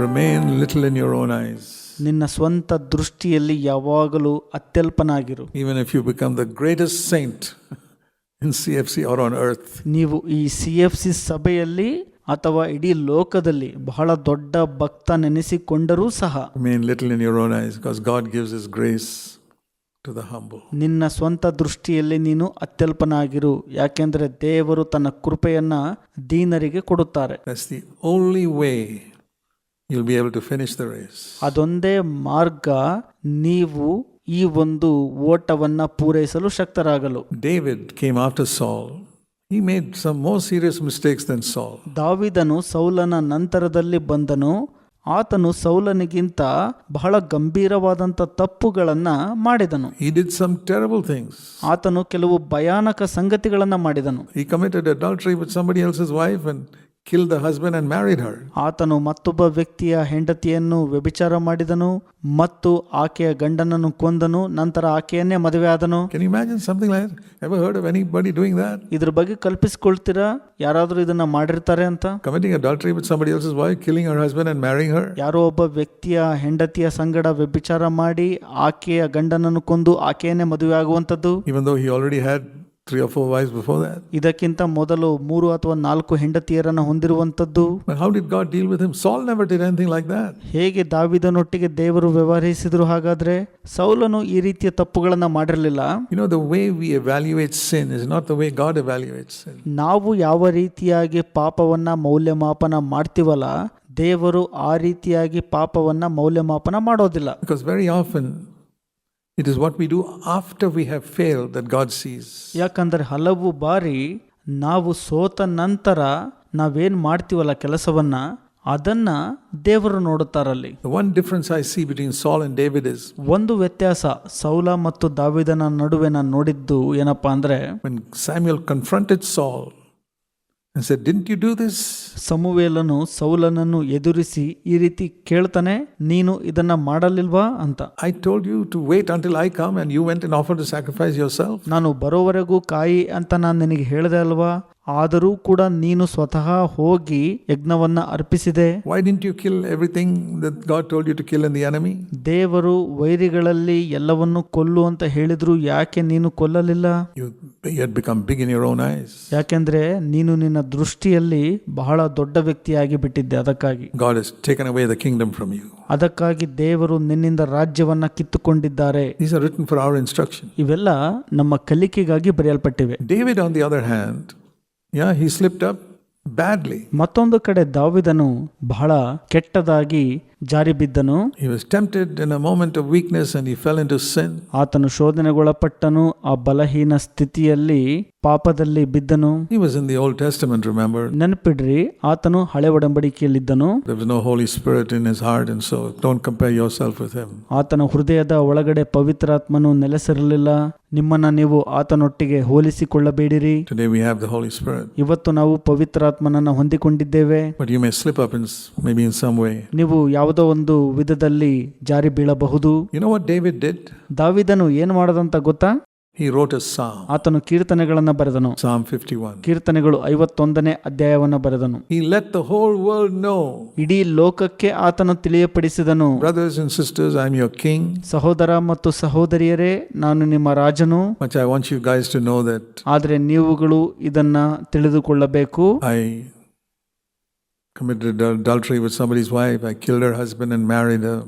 Remain little in your own eyes ನಿನ್ನ ಸ್ವಂತ ದೃಷ್ಟಿಯಲ್ಲಿ ಯಾವಾಗಲೂ ಅತ್ಯಲ್ಪನಾಗಿರು. Even if you become the greatest saint in C F C or on earth ನೀವು ಈ C F C ಸಭೆಯಲ್ಲಿ ಅಥವಾ ಇಡೀ ಲೋಕದಲ್ಲಿ ಬಹಳ ದೊಡ್ಡ ಭಕ್ತ ನೆನೆಸಿಕೊಂಡರೂ ಸಹ main little in your own eyes because God gives his grace to the humble ನಿನ್ನ ಸ್ವಂತ ದೃಷ್ಟಿಯಲ್ಲಿ ನೀನು ಅತ್ಯಲ್ಪನಾಗಿರು ಯಾಕೆಂದರೆ ದೇವರು ತನ್ನ ಕೃಪೆಯನ್ನ ದೀನರಿಗೆ ಕೊಡುತ್ತಾರೆ. Only way you'll be able to finish the race. ಅದೊಂದೇ ಮಾರ್ಗ ನೀವು ಈ ಒಂದು ಓಟವನ್ನು ಪೂರೈಸಲು ಶಕ್ತರಾಗಲು David came after Saul. He made some more serious mistakes than Saul. ದಾವಿದನು ಸೌಲನ ನಂತರದಲ್ಲಿ ಬಂದನು ಆತನು ಸೌಲನಿಗಿಂತ ಬಹಳ ಗಂಭೀರವಾದಂಥ tappugalanna ಮಾಡಿದನು He did some terrible things. ಆತನು ಕೆಲವು ಭಯಾನಕ sangathigalanna ಮಾಡಿದನು He committed adultery with somebody else's wife and killed the husband and married her. ಆತನು ಮತ್ತೊಬ್ಬ ವ್ಯಕ್ತಿಯ ಹೆಂಡತಿಯನ್ನು ವ್ಯಭಿಚಾರ ಮಾಡಿದನು ಮತ್ತು ಆಕೆಯ ಗಂಡನನ್ನು ಕೊಂದನು ನಂತರ ಆಕೆಯನ್ನೇ ಮದುವೆ ಆದನು Can you imagine something like that? Ever heard of anybody doing that? ಇದ್ರ ಬಗ್ಗೆ ಕಲ್ಪಿಸ್ಕೊಳ್ತೀರಾ ಯಾರಾದರೂ ಇದನ್ನ ಮಾಡಿರ್ತಾರೆ ಅಂತ Committing adultery with somebody else's wife, killing her husband and marrying her? ಯಾರೋ ಒಬ್ಬ ವ್ಯಕ್ತಿಯ ಹೆಂಡತಿಯ ಸಂಗಡ ವ್ಯಭಿಚಾರ ಮಾಡಿ ಆಕೆಯ ಗಂಡನನ್ನು ಕೊಂದು ಆಕೆಯನ್ನೇ ಮದುವೆ ಆಗುವಂಥದ್ದು Even though he already had three of wives before that ಇದಕ್ಕಿಂತ ಮೊದಲು ಮೂರು ಅಥವಾ ನಾಲ್ಕು ಹೆಂಡತಿಯರನ್ನು ಹೊಂದಿರುವಂಥದ್ದು. How did God deal with him Saul never ಹೇಗೆ ದಾವಿದನೊಟ್ಟಿಗೆ ದೇವರು ವ್ಯವಹರಿಸಿದ್ರು ಹಾಗಾದ್ರೆ? ಸೌಲನು ಈ ರೀತಿಯ ತಪ್ಪುಗಳನ್ನು ಮಾಡಿರಲಿಲ್ಲ. You know the way we evaluate sin is not the way God evaluate sin ನಾವು ಯಾವ ರೀತಿಯಾಗಿ ಪಾಪವನ್ನು ಮೌಲ್ಯಮಾಪನ ಮಾಡ್ತೀವಲ್ಲ ದೇವರು ಆ ರೀತಿಯಾಗಿ ಪಾಪವನ್ನು ಮೌಲ್ಯಮಾಪನ ಮಾಡೋದಿಲ್ಲ. Because very often it is what we do after we have failed that God sees. ಯಾಕಂದ್ರೆ ಹಲವು ಬಾರಿ ನಾವು ಸೋತ ನಂತರ ನಾವೇನ್ ಮಾಡ್ತೀವಲ್ಲ ಕೆಲಸವನ್ನ ಅದನ್ನ ದೇವರು ನೋಡುತ್ತಾರಲ್ಲಿ The one difference I see between Saul and David is ಒಂದು ವ್ಯತ್ಯಾಸ ಸೌಲ ಮತ್ತು ದಾವಿದನ ನಡುವೆ ನಾನು ನೋಡಿದ್ದು ಏನಪ್ಪಾ ಅಂದ್ರೆ when Samuel confronted Saul and said, Didn't you do this? ಸಮುವೇಲನು ಸೌಲನನ್ನು ಎದುರಿಸಿ ಈ ರೀತಿ ಕೇಳ್ತಾನೆ ನೀನು ಇದನ್ನ ಮಾಡಲಿಲ್ವಾ ಅಂತ I told you to wait until I come and you went and offered to sacrifice yourself. ನಾನು ಬರೋವರೆಗೂ ಕಾಯಿ ಅಂತ ನಾನು ನಿನಗೆ ಹೇಳಿದೆ ಅಲ್ವಾ ಆದರೂ ಕೂಡ ನೀನು ಸ್ವತಃ ಹೋಗಿ ಯಜ್ಞವನ್ನ ಅರ್ಪಿಸಿದೆ. Why you kill everything that God told you to kill in the ದೇವರು ವೈರಿಗಳಲ್ಲಿ ಎಲ್ಲವನ್ನು ಕೊಲ್ಲು ಅಂತ ಹೇಳಿದ್ರು ಯಾಕೆ ನೀನು ಕೊಲ್ಲಲಿಲ್ಲ? You had become big in own eyes ಯಾಕೆಂದ್ರೆ ನೀನು ನಿನ್ನ ದೃಷ್ಟಿಯಲ್ಲಿ ಬಹಳ ದೊಡ್ಡ ವ್ಯಕ್ತಿಯಾಗಿ ಬಿಟ್ಟಿದ್ದೆ ಅದಕ್ಕಾಗಿ. God is taken away the kingdom from you ಅದಕ್ಕಾಗಿ ದೇವರು ನಿನ್ನಿಂದ ರಾಜ್ಯವನ್ನ ಕಿತ್ತುಕೊಂಡಿದ್ದಾರೆ. ದೀಸ್ ಫಾರ್ ಆರ್ ಇನ್ಸ್ಟ್ರಕ್ಷನ್ ಇವೆಲ್ಲ ನಮ್ಮ ಕಲಿಕೆಗಾಗಿ ಬರೆಯಲ್ಪಟ್ಟಿವೆ. David on the other hand yeah he slipped up badly ಮತ್ತೊಂದು ಕಡೆ ದಾವಿದನು ಬಹಳ ಕೆಟ್ಟದಾಗಿ ಜಾರಿ ಬಿದ್ದನು He was tempted in a moment of weakness and he fell into sin. ಆತನು ಶೋಧನೆಗೊಳಪಟ್ಟನು ಆ ಬಲಹೀನ ಸ್ಥಿತಿಯಲ್ಲಿ ಪಾಪದಲ್ಲಿ ಬಿದ್ದನು He was in the Old Testament, remember? ನೆನಪಿಡ್ರಿ ಆತನು ಹಳೆ ಒಡಂಬಡಿಕೆಯಲ್ಲಿದ್ದನು There was no Holy Spirit in his heart, and so don't compare yourself with him. ಆತನ ಹೃದಯದ ಒಳಗಡೆ ಪವಿತ್ರಾತ್ಮನು ನೆಲೆಸಿರಲಿಲ್ಲ ನಿಮ್ಮನ್ನ ನೀವು ಆತನೊಟ್ಟಿಗೆ ಹೋಲಿಸಿಕೊಳ್ಳಬೇಡಿರಿ Today we have the Holy Spirit. ಇವತ್ತು ನಾವು ಪವಿತ್ರಾತ್ಮನನ್ನ ಹೊಂದಿಕೊಂಡಿದ್ದೇವೆ ನೀವು you ಯಾವುದೋ ಒಂದು ವಿಧದಲ್ಲಿ ಜಾರಿ ಬೀಳಬಹುದು. ಯೂನೋ ಒಡ್ ಡೆಟ್ ದಾವಿದನು ಏನು ಮಾಡೋದಂತ ಗೊತ್ತಾ? He wrote a psalm. ಆತನು ಕೀರ್ತನೆಗಳನ್ನು ಬರೆದನು. ಸಾ ಫಿಫ್ಟಿ ಒನ್ ಕೀರ್ತನೆಗಳು ಐವತ್ತೊಂದನೇ ಅಧ್ಯಾಯವನ್ನು ಬರೆದನು. ಈ ಲೆತ್ ಹೋ ವರ್ ನೋ ಇಡೀ ಲೋಕಕ್ಕೆ ಆತನು ತಿಳಿಯಪಡಿಸಿದನು. Brothers sisters am you king ಸಹೋದರ ಮತ್ತು ಸಹೋದರಿಯರೇ ನಾನು ನಿಮ್ಮ ರಾಜನು. ಮಚೈ want you guys to know that ಆದರೆ ನೀವುಗಳು ಇದನ್ನ ತಿಳಿದುಕೊಳ್ಳಬೇಕು. I committed adultery with somebody's wife. I killed her husband and married her.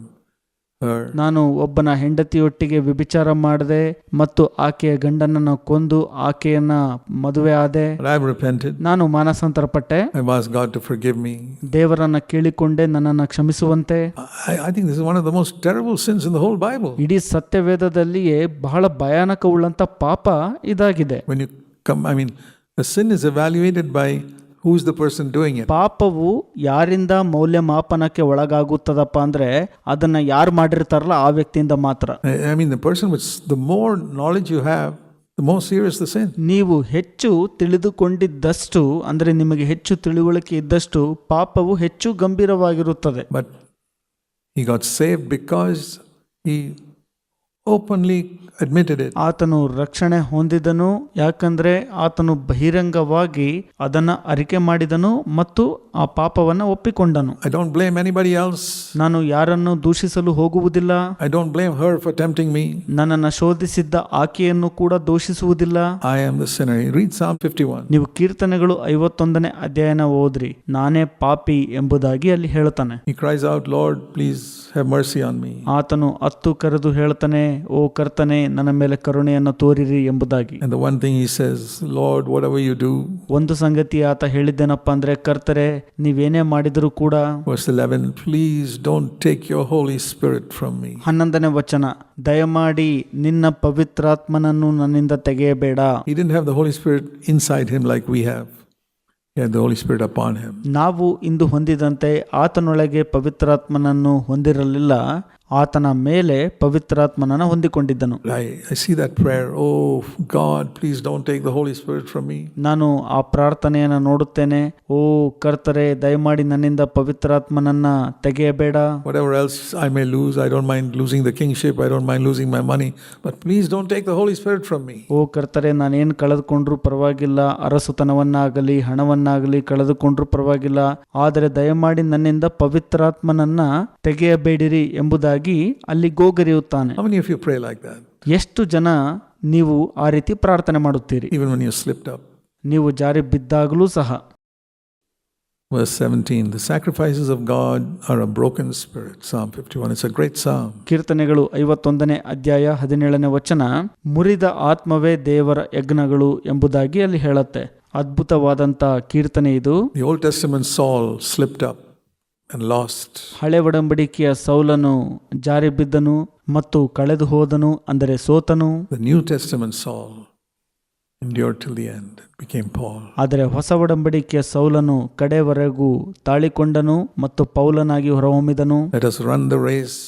her. ನಾನು ಒಬ್ಬನ ಹೆಂಡತಿಯೊಟ್ಟಿಗೆ ವ್ಯಭಿಚಾರ ಮಾಡಿದೆ ಮತ್ತು ಆಕೆಯ ಗಂಡನನ್ನು ಕೊಂದು ಆಕೆಯನ್ನ ಮದುವೆ ಆದೆ But I've repented. ನಾನು ಮಾನಸಾಂತರಪಟ್ಟೆ I've asked God to forgive me. ದೇವರನ್ನ ಕೇಳಿಕೊಂಡೆ ನನ್ನನ್ನು ಕ್ಷಮಿಸುವಂತೆ I, I think this is one of the most terrible sins in the whole Bible. ಇಡೀ ಸತ್ಯವೇದದಲ್ಲಿಯೇ ಬಹಳ ಭಯಾನಕವುಳ್ಳಂತ ಪಾಪ ಇದಾಗಿದೆ When you come, I mean, the sin is evaluated by who's the person doing it. ಪಾಪವು ಯಾರಿಂದ ಮೌಲ್ಯಮಾಪನಕ್ಕೆ ಒಳಗಾಗುತ್ತದಪ್ಪ ಅಂದ್ರೆ ಅದನ್ನ ಯಾರು ಮಾಡಿರ್ತಾರಲ್ಲ ಆ ವ್ಯಕ್ತಿಯಿಂದ ಮಾತ್ರ I, I mean, the person with s- the more knowledge you have, the more serious the sin. ನೀವು ಹೆಚ್ಚು ತಿಳಿದುಕೊಂಡಿದ್ದಷ್ಟು ಅಂದ್ರೆ ನಿಮಗೆ ಹೆಚ್ಚು ತಿಳುವಳಿಕೆ ಇದ್ದಷ್ಟು ಪಾಪವು ಹೆಚ್ಚು ಗಂಭೀರವಾಗಿರುತ್ತದೆ But he got saved because he openly admitted it. ಆತನು ರಕ್ಷಣೆ ಹೊಂದಿದನು ಯಾಕಂದ್ರೆ ಆತನು ಬಹಿರಂಗವಾಗಿ ಅದನ್ನ ಅರಿಕೆ ಮಾಡಿದನು ಮತ್ತು ಆ ಪಾಪವನ್ನ ಒಪ್ಪಿಕೊಂಡನು. I don't blame anybody else ನಾನು ಯಾರನ್ನು ದೂಷಿಸಲು ಹೋಗುವುದಿಲ್ಲ. I don't blame her for tempting me ನನ್ನನ್ನು ಶೋಧಿಸಿದ್ದ ಆಕೆಯನ್ನು ಕೂಡ ದೂಷಿಸುವುದಿಲ್ಲ. I am the sinner. Read Psalm 51. ನೀವು ಕೀರ್ತನೆಗಳು ಐವತ್ತೊಂದನೇ ಅಧ್ಯಾಯನ ಓದ್ರಿ. ನಾನೇ ಪಾಪಿ ಎಂಬುದಾಗಿ ಅಲ್ಲಿ ಹೇಳ್ತಾನೆ. He cries out Lord please have mercy on me ಆತನು ಅತ್ತು ಕರೆದು ಹೇಳ್ತಾನೆ ಓ ಕರ್ತನೆ ನನ್ನ ಮೇಲೆ ಕರುಣೆಯನ್ನು ತೋರಿರಿ ಎಂಬುದಾಗಿ And the one thing he says, Lord, whatever you do, ಒಂದು ಸಂಗತಿ ಆತ ಹೇಳಿದ್ದೇನಪ್ಪ ಅಂದ್ರೆ ಕರ್ತರೆ ನೀವೇನೇ ಮಾಡಿದರೂ ಕೂಡ verse 11, please don't take your Holy Spirit from me. ಹನ್ನೊಂದನೇ ವಚನ ದಯಮಾಡಿ ನಿನ್ನ ಪವಿತ್ರಾತ್ಮನನ್ನು ನನ್ನಿಂದ ತೆಗೆಯಬೇಡ He didn't have the Holy Spirit inside him like we have. He had the Holy Spirit upon him. ನಾವು ಇಂದು ಹೊಂದಿದಂತೆ ಆತನೊಳಗೆ ಪವಿತ್ರಾತ್ಮನನ್ನು ಹೊಂದಿರಲಿಲ್ಲ ಆತನ ಮೇಲೆ ಪವಿತ್ರಾತ್ಮನನ್ನು ಹೊಂದಿಕೊಂಡಿದ್ದನು I, see that prayer. Oh, God, please don't take the Holy Spirit from me. ನಾನು ಆ ಪ್ರಾರ್ಥನೆಯನ್ನು ನೋಡುತ್ತೇನೆ ಓ ಕರ್ತರೆ ದಯಮಾಡಿ ನನ್ನಿಂದ ಪವಿತ್ರಾತ್ಮನನ್ನ ತೆಗೆಯಬೇಡ Whatever else I may lose, I don't mind losing the kingship, I don't mind losing my money, but please don't take the Holy Spirit from me. ಓ ಕರ್ತರೆ ನಾನೇನು ಕಳೆದುಕೊಂಡ್ರೂ ಪರವಾಗಿಲ್ಲ ಅರಸುತನವನ್ನಾಗಲಿ ಹಣವನ್ನಾಗಲಿ ಕಳೆದುಕೊಂಡ್ರೂ ಪರವಾಗಿಲ್ಲ ಆದರೆ ದಯಮಾಡಿ ನನ್ನಿಂದ ಪವಿತ್ರಾತ್ಮನನ್ನ ತೆಗೆಯಬೇಡಿರಿ ಎಂಬುದಾಗಿ ಈ ಅಲ್ಲಿ ಗೋಗರಿಯುತ್ತಾನೆ. ಯು ಎಷ್ಟು ಜನ ನೀವು ಆ ರೀತಿ ಪ್ರಾರ್ಥನೆ ಮಾಡುತ್ತೀರಿ? ಯು ನೀವು ಜಾರಿ ಬಿದ್ದಾಗಲೂ ಸಹ. ಆರ್ ಅ ಗ್ರೇಟ್ ಕೀರ್ತನೆಗಳು ಐವತ್ತೊಂದನೇ ಅಧ್ಯಾಯ ಹದಿನೇಳನೇ ವಚನ ಮುರಿದ ಆತ್ಮವೇ ದೇವರ ಯಜ್ಞಗಳು ಎಂಬುದಾಗಿ ಅಲ್ಲಿ ಹೇಳುತ್ತೆ. ಅದ್ಭುತವಾದಂತಹ ಕೀರ್ತನೆ ಇದು. ಒಲ್ಟೆ ಸಿಮನ್ಸ್ ಆಲ್ ಹಳೆ ಒಡಂಬಡಿಕೆಯ ಸೌಲನು ಜಾರಿ ಬಿದ್ದನು ಮತ್ತು ಕಳೆದು ಹೋದನು ಅಂದರೆ ಸೋತನು The New Testament Saul endured till the end, became Paul. ಆದರೆ ಹೊಸ ಒಡಂಬಡಿಕೆಯ ಸೌಲನು ಕಡೆವರೆಗೂ ತಾಳಿಕೊಂಡನು ಮತ್ತು ಪೌಲನಾಗಿ ಹೊರಹೊಮ್ಮಿದನು Let us run the race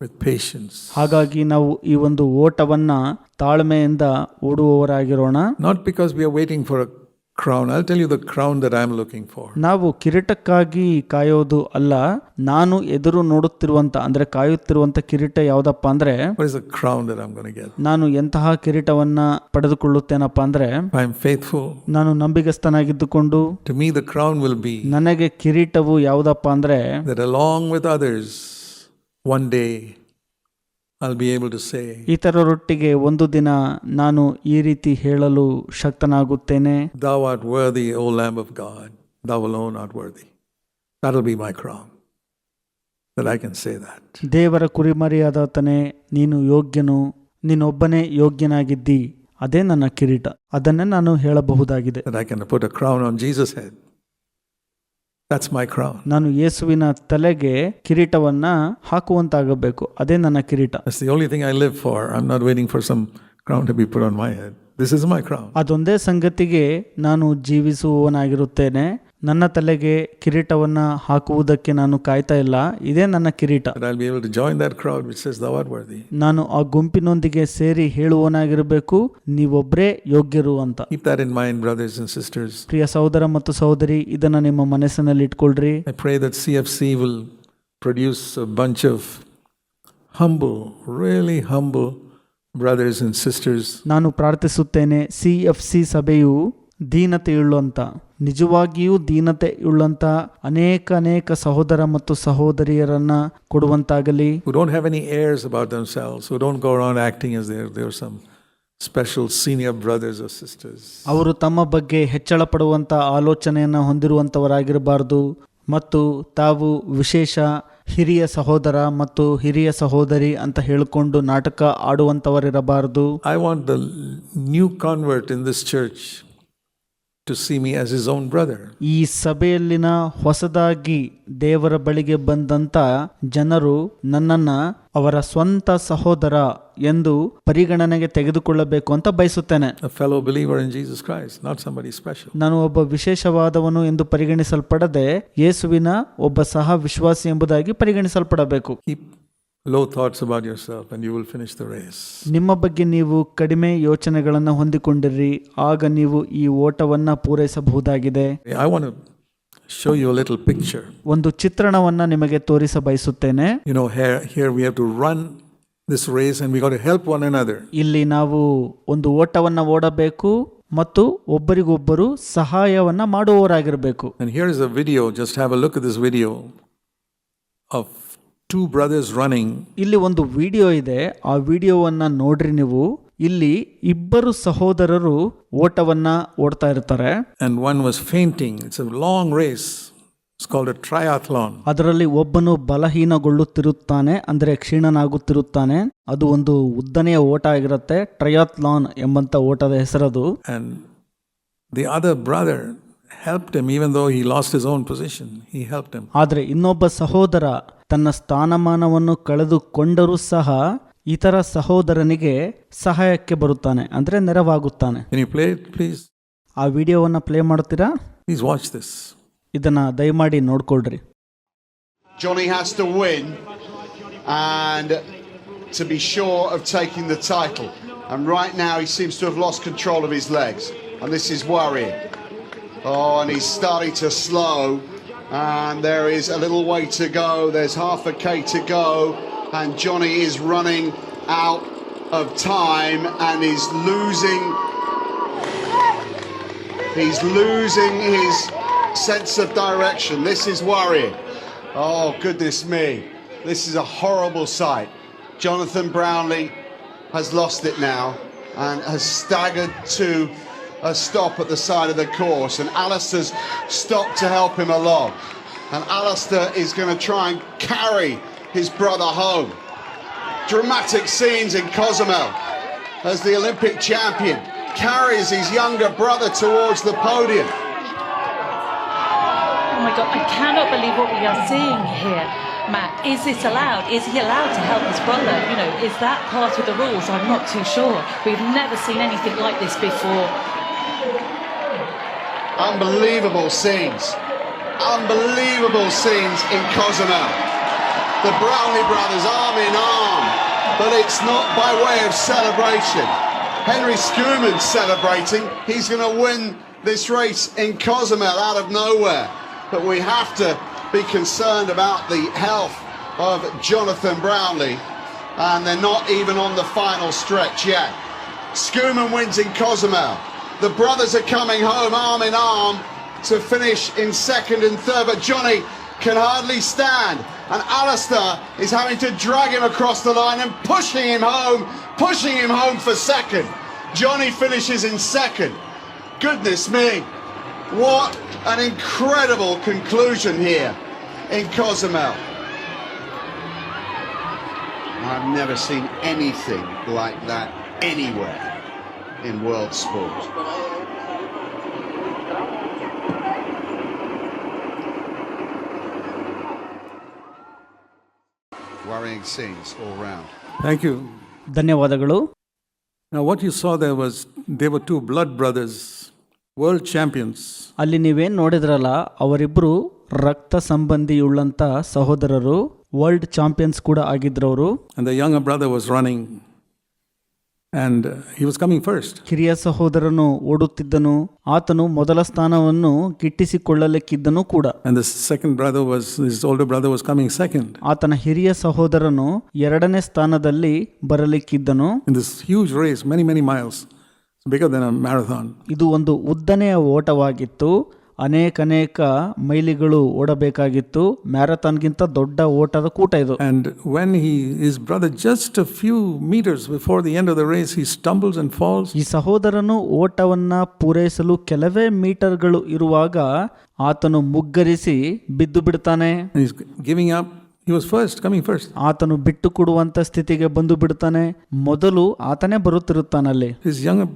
with patience, ಹಾಗಾಗಿ ನಾವು ಈ ಒಂದು ಓಟವನ್ನ ತಾಳ್ಮೆಯಿಂದ ಓಡುವವರಾಗಿರೋಣ not because we are waiting for a crown I tell you the crown that I am looking for ನಾವು ಕಿರೀಟಕ್ಕಾಗಿ ಕಾಯೋದು ಅಲ್ಲ ನಾನು ಎದುರು ನೋಡುತ್ತಿರುವಂತ ಅಂದ್ರೆ ಕಾಯುತ್ತಿರುವಂತ ಕಿರೀಟ ಯಾವ್ದಪ್ಪ ಅಂದ್ರೆ ಕ್ರೌನ್ ದಟ್ ಐಮ್ ಗೋನಿಂಗ್ ನಾನು ಎಂತಹ ಕಿರೀಟವನ್ನ ಪಡೆದುಕೊಳ್ಳುತ್ತೇನಪ್ಪ ಅಂದ್ರೆ ಐ ಆಮ್ ಫೇತ್ಫುಲ್ ನಾನು ನಂಬಿಗಸ್ತನಾಗಿದ್ದುಕೊಂಡು to me the crown will be ನನಗೆ ಕಿರೀಟವು ಯಾವ್ದಪ್ಪ ಅಂದ್ರೆ long with others one day ಇತರರೊಟ್ಟಿಗೆ ಒಂದು ದಿನ ನಾನು ಈ ರೀತಿ ಹೇಳಲು ಶಕ್ತನಾಗುತ್ತೇನೆ Thou art worthy, O Lamb of God. Thou alone art worthy. That'll be my crown. That I can say that. ದೇವರ ಕುರಿಮರಿಯಾದಾತನೇ ನೀನು ಯೋಗ್ಯನು ನೀನೊಬ್ಬನೇ ಯೋಗ್ಯನಾಗಿದ್ದಿ ಅದೇ ನನ್ನ ಕಿರೀಟ ಅದನ್ನೇ ನಾನು ಹೇಳಬಹುದಾಗಿದೆ That I can put a crown on Jesus' head. That's my crown. ನಾನು ಯೇಸುವಿನ ತಲೆಗೆ ಕಿರೀಟವನ್ನ ಹಾಕುವಂತಾಗಬೇಕು ಅದೇ ನನ್ನ ಕಿರೀಟ That's the only thing I live for. I'm not waiting for some crown to be put on my head. This is my crown. ಅದೊಂದೇ ಸಂಗತಿಗೆ ನಾನು ಜೀವಿಸುವವನಾಗಿರುತ್ತೇನೆ ನನ್ನ ತಲೆಗೆ ಕಿರೀಟವನ್ನು ಹಾಕುವುದಕ್ಕೆ ನಾನು ಕಾಯ್ತಾ ಇಲ್ಲ. ಇದೇ ನನ್ನ ಕಿರೀಟ. ನಾನು ಆ ಗುಂಪಿನೊಂದಿಗೆ ಸೇರಿ ಹೇಳುವನಾಗಿರಬೇಕು ನೀವೊಬ್ಬರೇ ಯೋಗ್ಯರು ಅಂತ. ಪ್ರಿಯ ಸಹೋದರ ಮತ್ತು ಸಹೋದರಿ ಇದನ್ನು ನಿಮ್ಮ ಮನಸ್ಸಿನಲ್ಲಿ ಇಟ್ಕೊಳ್ರಿ. Produce humble really humble brothers and sisters ನಾನು ಪ್ರಾರ್ಥಿಸುತ್ತೇನೆ ಸಿ ಎಫ್ ಸಿ ಸಭೆಯು ದೀನತೆ ಯುಳ್ಳುವಂಥ ನಿಜವಾಗಿಯೂ ದೀನತೆ ಯುಳ್ಳುವಂಥ ಅನೇಕ ಅನೇಕ ಸಹೋದರ ಮತ್ತು ಸಹೋದರಿಯರನ್ನು ಕೊಡುವಂತಾಗಲಿ. Don't airs special senior brothers sisters ಅವರು ತಮ್ಮ ಬಗ್ಗೆ ಹೆಚ್ಚಳಪಡುವಂಥ ಆಲೋಚನೆಯನ್ನು ಹೊಂದಿರುವಂಥವರಾಗಿರಬಾರ್ದು ಮತ್ತು ತಾವು ವಿಶೇಷ ಹಿರಿಯ ಸಹೋದರ ಮತ್ತು ಹಿರಿಯ ಸಹೋದರಿ ಅಂತ ಹೇಳಿಕೊಂಡು ನಾಟಕ ಆಡುವಂತವರಿರಬಾರದು. I want the new convert in this church to see me as his own brother. ಈ ಸಭೆಯಲ್ಲಿನ ಹೊಸದಾಗಿ ದೇವರ ಬಳಿಗೆ ಬಂದಂತ ಜನರು ನನ್ನನ್ನ ಅವರ ಸ್ವಂತ ಸಹೋದರ ಎಂದು ಪರಿಗಣನೆಗೆ ತೆಗೆದುಕೊಳ್ಳಬೇಕು ಅಂತ ಬಯಸುತ್ತೇನೆ A fellow believer in Jesus Christ, not somebody special. ನಾನು ಒಬ್ಬ ವಿಶೇಷವಾದವನು ಎಂದು ಪರಿಗಣಿಸಲ್ಪಡದೆ ಯೇಸುವಿನ ಒಬ್ಬ ಸಹ ವಿಶ್ವಾಸಿ ಎಂಬುದಾಗಿ ಪರಿಗಣಿಸಲ್ಪಡಬೇಕು Keep low thoughts about yourself and you will finish the race. ನಿಮ್ಮ ಬಗ್ಗೆ ನೀವು ಕಡಿಮೆ ಯೋಚನೆಗಳನ್ನು ಹೊಂದಿಕೊಂಡಿರಿ ಆಗ ನೀವು ಈ ಓಟವನ್ನು ಪೂರೈಸಬಹುದಾಗಿದೆ I want to show you a little picture. ಒಂದು ಚಿತ್ರಣವನ್ನ ನಿಮಗೆ ತೋರಿಸ ಬಯಸುತ್ತೇನೆ You know, here, here we have to run this race and we got to help one another. ಇಲ್ಲಿ ನಾವು ಒಂದು ಓಟವನ್ನ ಓಡಬೇಕು ಮತ್ತು ಒಬ್ಬರಿಗೊಬ್ಬರು ಸಹಾಯವನ್ನ ಮಾಡುವವರಾಗಿರಬೇಕು And here is a video, just have a look at this video of two brothers running ಇಲ್ಲಿ ಒಂದು ವಿಡಿಯೋ ಇದೆ. ಆ ವಿಡಿಯೋವನ್ನ ನೋಡ್ರಿ ನೀವು. ಇಲ್ಲಿ ಇಬ್ಬರು ಸಹೋದರರು ಓಟವನ್ನ ಓಡ್ತಾ ಇರ್ತಾರೆ. And one was fainting. It's a long race It's called a triathlon. ಅದರಲ್ಲಿ ಒಬ್ಬನು ಬಲಹೀನಗೊಳ್ಳುತ್ತಿರುತ್ತಾನೆ ಅಂದ್ರೆ ಕ್ಷೀಣನಾಗುತ್ತಿರುತ್ತಾನೆ. ಅದು ಒಂದು ಉದ್ದನೆಯ ಓಟ ಆಗಿರುತ್ತೆ ಟ್ರಯಾತ್ಲಾನ್ ಎಂಬಂತ ಓಟದ ಹೆಸರದು. And the other brother helped him even though he lost his own position. He helped him. ಆದರೆ ಇನ್ನೊಬ್ಬ ಸಹೋದರ ತನ್ನ ಸ್ಥಾನಮಾನವನ್ನು ಕಳೆದುಕೊಂಡರೂ ಸಹ ಇತರ ಸಹೋದರನಿಗೆ ಸಹಾಯಕ್ಕೆ ಬರುತ್ತಾನೆ andre ನೆರವಾಗುತ್ತಾನೆ Can you play it, please? ಆ vanna ಪ್ಲೇ ಮಾಡ್ತೀರಾ Please watch this. ಇದನ್ನ ದಯಮಾಡಿ ನೋಡ್ಕೊಳ್ರಿ Johnny has to win and to be sure of taking the title. And right now he seems to have lost control of his legs. And this is worrying. Oh, and he's starting to slow. And there is a little way to go. There's half a K to go. And Johnny is running out of time and is losing He's losing his sense of direction. This is worrying. Oh, goodness me. This is a horrible sight. Jonathan Brownlee has lost it now and has staggered to a stop at the side of the course. And Alistair's stopped to help him along. And Alistair is going to try and carry his brother home. Dramatic scenes in Cozumel as the Olympic champion carries his younger brother towards the podium. Oh my god, I cannot believe what we are seeing here. Matt, is this allowed? Is he allowed to help his brother? You know, is that part of the rules? I'm not too sure. We've never seen anything like this before. Unbelievable scenes. Unbelievable scenes in Cozumel. The Brownlee brothers arm in arm, but it's not by way of celebration. Henry Schumann celebrating. He's going to win this race in Cozumel out of nowhere. But we have to be concerned about the health of Jonathan Brownlee. And they're not even on the final stretch yet. Schumann wins in Cozumel. The brothers are coming home arm in arm to finish in second and third, but Johnny can hardly stand. And Alistair is having to drag him across the line and pushing him home, pushing him home for second. Johnny finishes in second. Goodness me. What an incredible conclusion here in Cozumel. I've never seen anything like that anywhere in world sport. Worrying scenes all round. Thank you. ಧನ್ಯವಾದಗಳು Now, what you saw there was they were two blood brothers, world champions. ಅಲ್ಲಿ ನೀವೇನ್ ನೋಡಿದ್ರಲ್ಲ ಅವರಿಬ್ರು ರಕ್ತ ಸಂಬಂಧಿಯುಳ್ಳಂತ ಸಹೋದರರು world champions ಕೂಡ ಆಗಿದ್ರವರು And the younger brother was running and uh, he was coming first. ಹಿರಿಯ ಸಹೋದರನು ಓಡುತ್ತಿದ್ದನು ಆತನು ಮೊದಲ ಸ್ಥಾನವನ್ನು ಗಿಟ್ಟಿಸಿಕೊಳ್ಳಲಿಕ್ಕಿದ್ದನು ಕೂಡ And the second brother was, his older brother was coming second. ಆತನ ಹಿರಿಯ ಸಹೋದರನು ಎರಡನೇ ಸ್ಥಾನದಲ್ಲಿ ಬರಲಿಕ್ಕಿದ್ದನು In this huge race, many, many miles, bigger than a marathon. ಇದು ಒಂದು ಉದ್ದನೆಯ ಓಟವಾಗಿತ್ತು ಅನೇಕನೇಕ ಮೈಲಿಗಳು ಓಡಬೇಕಾಗಿತ್ತು. ಮ್ಯಾರಥಾನ್ಗಿಂತ ದೊಡ್ಡ ಓಟದ ಕೂಟ ಇದು. And when he is brother just a few metres before the end of the race he stumbles and falls ಈ ಸಹೋದರನು ಓಟವನ್ನ ಪೂರೈಸಲು ಕೆಲವೇ ಮೀಟರ್ಗಳು ಇರುವಾಗ ಆತನು ಮುಗ್ಗರಿಸಿ ಬಿದ್ದು ಬಿಡ್ತಾನೆ. Giving up giving up. He was first, coming first. ಆತನು ಬಿಟ್ಟು ಕೊಡುವಂತ ಸ್ಥಿತಿಗೆ ಬಂದು ಬಿಡ್ತಾನೆ. ಮೊದಲು ಆತನೇ ಬರುತ್ತಿರುತ್ತಾನಲ್ಲಿ. His younger,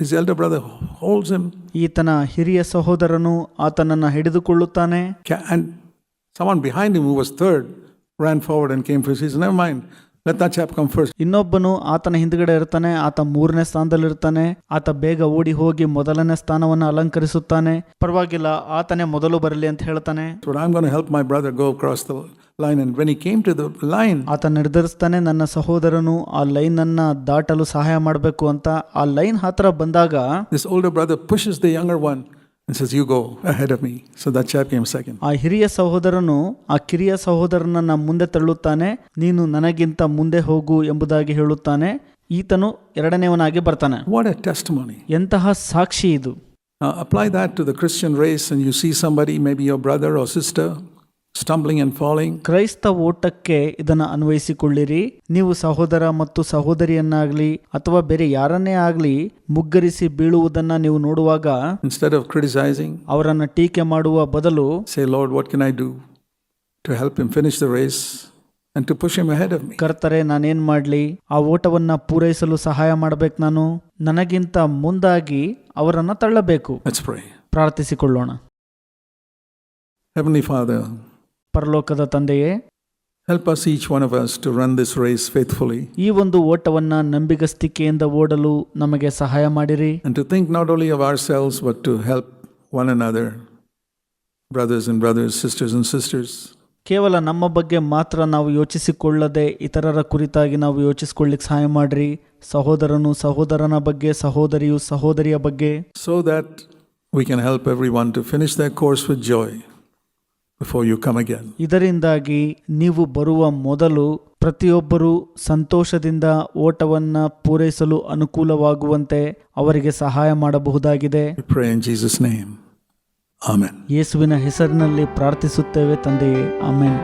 his elder brother holds him. ಈತನ ಹಿರಿಯ ಸಹೋದರನು ಆತನನ್ನ ಹಿಡಿದುಕೊಳ್ಳುತ್ತಾನೆ Ca- And someone behind him who was third ran forward and came first. He said, Never mind, let that chap come first. ಇನ್ನೊಬ್ಬನು ಆತನ ಹಿಂದ್ಗಡೆ ಇರ್ತಾನೆ ಆತ ಮೂರನೇ ಸ್ಥಾನದಲ್ಲಿರ್ತಾನೆ ಆತ ಬೇಗ ಓಡಿ ಹೋಗಿ ಮೊದಲನೇ ಸ್ಥಾನವನ್ನು ಅಲಂಕರಿಸುತ್ತಾನೆ ಪರವಾಗಿಲ್ಲ ಆತನೇ ಮೊದಲು ಬರಲಿ ಅಂತ ಹೇಳ್ತಾನೆ But I'm going to help my brother go across the line. And when he came to the line, ಆತ ನಿರ್ಧರಿಸ್ತಾನೆ ನನ್ನ ಸಹೋದರನು ಆ ಲೈನ್ ಅನ್ನ ದಾಟಲು ಸಹಾಯ ಮಾಡಬೇಕು ಅಂತ ಆ ಲೈನ್ ಹತ್ರ ಬಂದಾಗ this older brother pushes the younger one and says, You go ahead of me. So that chap came second. ಆ ಹಿರಿಯ ಸಹೋದರನು ಆ ಕಿರಿಯ ಸಹೋದರನನ್ನ ಮುಂದೆ ತಳ್ಳುತ್ತಾನೆ ನೀನು ನನಗಿಂತ ಮುಂದೆ ಹೋಗು ಎಂಬುದಾಗಿ ಹೇಳುತ್ತಾನೆ ಈತನು ಎರಡನೇವನಾಗಿ ಬರ್ತಾನೆ What a testimony. ಎಂತಹ ಸಾಕ್ಷಿ ಇದು Now apply that to the Christian race, and you see somebody, maybe your brother or sister, stumbling and falling. ಕ್ರೈಸ್ತ ಓಟಕ್ಕೆ ಇದನ್ನು ಅನ್ವಯಿಸಿಕೊಳ್ಳಿರಿ ನೀವು ಸಹೋದರ ಮತ್ತು ಸಹೋದರಿಯನ್ನಾಗಲಿ ಅಥವಾ ಬೇರೆ ಯಾರನ್ನೇ ಆಗಲಿ ಮುಗ್ಗರಿಸಿ ಬೀಳುವುದನ್ನ ನೀವು ನೋಡುವಾಗ Instead ಆಫ್ ಕ್ರಿಟಿಸೈಸಿಂಗ್ ಅವರನ್ನು ಟೀಕೆ ಮಾಡುವ ಬದಲು say Lord what can I do to help him finish the race and to push him ahead of me? ಕರ್ತರೆ ನಾನೇನ್ ಮಾಡಲಿ ಆ ಓಟವನ್ನ ಪೂರೈಸಲು ಸಹಾಯ ಮಾಡಬೇಕು ನಾನು ನನಗಿಂತ ಮುಂದಾಗಿ ಅವರನ್ನು ತಳ್ಳಬೇಕು Let's pray. ಪ್ರಾರ್ಥಿಸಿಕೊಳ್ಳೋಣ Heavenly Father, ಪರಲೋಕದ ತಂದೆಯೇ help us, each one of us, to run this race faithfully ಈ ಒಂದು nambigastike ನಂಬಿಗಸ್ತಿಕೆಯಿಂದ ಓಡಲು ನಮಗೆ ಸಹಾಯ ಮಾಡಿರಿ and to think not only of ourselves but to help one another, brothers and brothers, sisters and sisters. ಕೇವಲ ನಮ್ಮ ಬಗ್ಗೆ ಮಾತ್ರ ನಾವು ಯೋಚಿಸಿಕೊಳ್ಳದೆ ಇತರರ ಕುರಿತಾಗಿ ನಾವು ಯೋಚಿಸಿಕೊಳ್ಳಿಕ್ಕೆ ಸಹಾಯ ಮಾಡ್ರಿ ಸಹೋದರನು ಸಹೋದರನ ಬಗ್ಗೆ ಸಹೋದರಿಯು ಸಹೋದರಿಯ ಬಗ್ಗೆ so that we can help everyone to finish their course with joy before you come again ಇದರಿಂದಾಗಿ ನೀವು ಬರುವ ಮೊದಲು ಪ್ರತಿಯೊಬ್ಬರೂ ಸಂತೋಷದಿಂದ ಓಟವನ್ನ ಪೂರೈಸಲು ಅನುಕೂಲವಾಗುವಂತೆ ಅವರಿಗೆ ಸಹಾಯ ಮಾಡಬಹುದಾಗಿದೆ We pray in Jesus' name. Amen. ಯೇಸುವಿನ ಹೆಸರಿನಲ್ಲಿ ಪ್ರಾರ್ಥಿಸುತ್ತೇವೆ ತಂದೆಯೇ ಆಮೇನ್